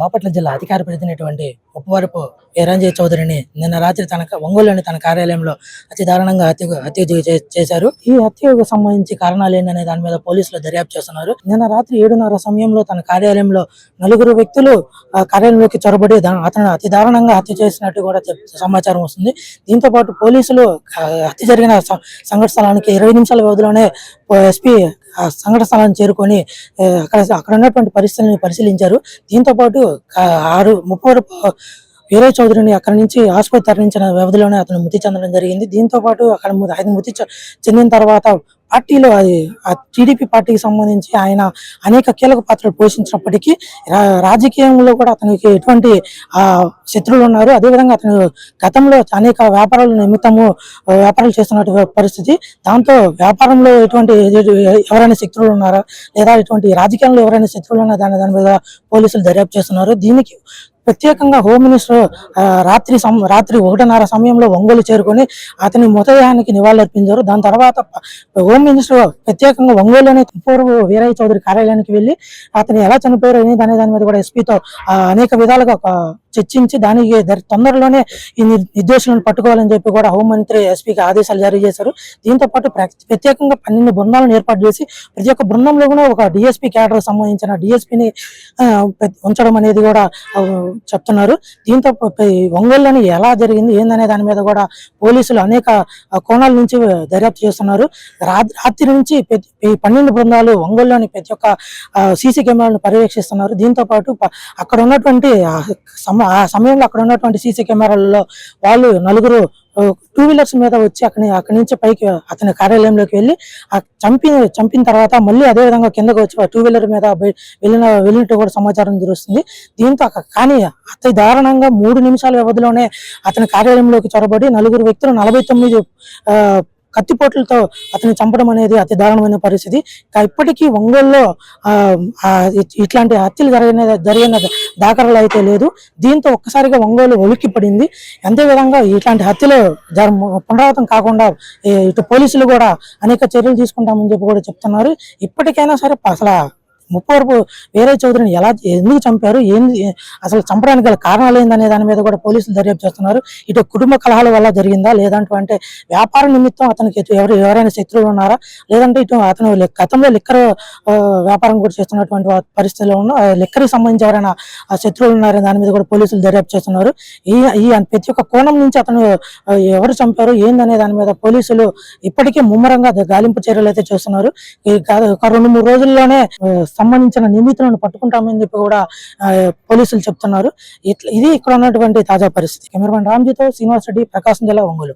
బాపట్ల జిల్లా అధికార ప్రతినిధి ఉప్పవరపు వీరాంజయ్ చౌదరిని నిన్న రాత్రి తన ఒంగోలులోని తన కార్యాలయంలో అతి దారుణంగా హత్య హత్య చే- చేశారు. ఈ హత్యకు సంబంధించి కారణాలు ఏంటనే దాని మీద పోలీసులు దర్యాప్తు చేస్తున్నారు. నిన్న రాత్రి ఏడున్నర సమయంలో తన కార్యాలయంలో నలుగురు వ్యక్తులు కార్యాలయంలోకి చొరబడి అతను అతి దారుణంగా హత్య చేసినట్టు కూడా సమాచారం వస్తుంది. దీంతో పాటు పోలీసులు హత్య జరిగిన సంఘటన స్థలానికి ఇరవై నిమిషాల వ్యవధిలోనే ఎస్పీ సంఘటన స్థలాన్ని చేరుకొని అక్కడ అక్కడ ఉన్నటువంటి పరిస్థితులను పరిశీలించారు. దీంతో పాటు ఆరు ముప్పై వీరయ్య చౌదరిని అక్కడి నుంచి ఆసుపత్రి తరలించిన వ్యవధిలోనే అతను మృతి చెందడం జరిగింది. దీంతో పాటు అక్కడ ఐదు ఆయన మృతి చెందిన తర్వాత పార్టీలో అది ఆ టీడీపీ పార్టీకి సంబంధించి ఆయన అనేక కీలక పాత్రలు పోషించినప్పటికీ రాజకీయంలో కూడా అతనికి ఎటువంటి శత్రువులు ఉన్నారు. అదేవిధంగా అతను గతంలో అనేక వ్యాపారాల నిమిత్తము వ్యాపారాలు చేస్తున్న పరిస్థితి. దాంతో వ్యాపారంలో ఎటువంటి ఎవరైనా శత్రువులు ఉన్నారా? లేదా ఇటువంటి రాజకీయంలో ఎవరైనా శత్రువులు ఉన్నారా? దాని దాని మీద పోలీసులు దర్యాప్తు చేస్తున్నారు. దీనికి ప్రత్యేకంగా హోమ్ మినిస్టర్ రాత్రి సం- రాత్రి ఒకటిన్నర సమయంలో ఒంగోలు చేరుకొని అతని మృతదేహానికి నివాళులర్పించారు. దాని తర్వాత హోమ్ మినిస్టర్ ప్రత్యేకంగా ఒంగోలులోని పూర్వ వీరయ్య చౌదరి కార్యాలయానికి వెళ్ళి అతను ఎలా చనిపోయారు అనేది అనే దాని మీద కూడా ఎస్పీతో అనేక విధాలుగా చర్చించి దానికి తొందరలోనే ఈ నిర్- నిర్దోషులను పట్టుకోవాలని చెప్పి కూడా హోంమంత్రి ఎస్పీకి ఆదేశాలు జారీ చేశారు. దీంతో పాటు ప్ర- ప్రత్యేకంగా పన్నెండు బృందాలను ఏర్పాటు చేసి ప్రతి ఒక్క బృందంలో కూడా ఒక డిఎస్పీ క్యాడర్ సంబంధించిన డిఎస్పీని ఉంచడం అనేది కూడా చెప్తున్నారు. దీంతో ఒంగోలు ఒంగోలులోని ఎలా జరిగింది ఏందనే దాని మీద కూడా పోలీసులు అనేక కోణాల నుంచి దర్యాప్తు చేస్తున్నారు. రాత్రి నుంచి ఈ పన్నెండు బృందాలు ఒంగోలులోని ప్రతి ఒక్క సీసీ కెమెరాలను పర్యవేక్షిస్తున్నారు. దీంతో పాటు అక్కడ ఉన్నటువంటి ఆ సమయంలో అక్కడ ఉన్నటువంటి సీసీ కెమెరాలలో వాళ్ళు నలుగురు టూ వీలర్స్ మీద వచ్చి అక్కడి అక్కడి నుంచి పైకి అతని కార్యాలయంలోకి వెళ్ళి ఆ చంపి చంపిన తర్వాత మళ్ళీ అదే విధంగా కిందకు వచ్చి టూ వీలర్ మీద వెళ్ళిన వెళ్ళినట్టు కూడా సమాచారం దొరుకుతుంది దీంతో కానీ అతి దారుణంగా మూడు నిమిషాల వ్యవధిలోనే అతని కార్యాలయంలోకి చొరబడి నలుగురు వ్యక్తులు నలభై తొమ్మిది కత్తిపోట్లతో అతన్ని చంపడం అనేది అతి దారుణమైన పరిస్థితి. ఇప్పటికీ ఒంగోలులో ఇట్లాంటి హత్యలు జరిగిన జరిగిన దాఖలు అయితే లేదు. దీంతో ఒక్కసారిగా ఒంగోలు ఒలికి పడింది అంతే విధంగా ఇట్లాంటి హత్యలు జర పునరావృతం కాకుండా ఇటు పోలీసులు కూడా అనేక చర్యలు తీసుకుంటామని చెప్పి కూడా చెప్తున్నారు. ఇప్పటికైనా సరే అసలు ముప్పవరపు వేరే చౌదరిని ఎలా ఎందుకు చంపారు? ఏంది అసలు చంపడానికి గల కారణాలు ఏందనే దాని మీద కూడా పోలీసులు దర్యాప్తు చేస్తున్నారు. ఇటు కుటుంబ కలహాల వల్ల జరిగిందా? లేదంటే వ్యాపార నిమిత్తం అతనికి ఎవరు ఎవరైనా శత్రువులు ఉన్నారా? లేదంటే ఇటు అతను గతంలో లిక్కర్ వ్యాపారం కూడా చేస్తున్నటువంటి పరిస్థితిలో ఉన్న లిక్కర్కి సంబంధించి ఎవరైనా శత్రువులు ఉన్నారని దాని మీద కూడా పోలీసులు దర్యాప్తు చేస్తున్నారు. ఈ ఈ ప్రతి ఒక్క కోణం నుంచి అతను ఎవరు చంపారు? ఏందనే దాని మీద పోలీసులు ఇప్పటికే ముమ్మరంగా గాలింపు చర్యలు అయితే చేస్తున్నారు. ఒక రెండు మూడు రోజుల్లోనే సంబంధించిన నిందితులను పట్టుకుంటామని చెప్పి కూడా పోలీసులు చెప్తున్నారు. ఇది ఇక్కడ ఉన్నటువంటి తాజా పరిస్థితి. కెమెరామెన్ రామ్జీతో శ్రీనివాస్ రెడ్డి ప్రకాశం జిల్లా ఒంగోలు.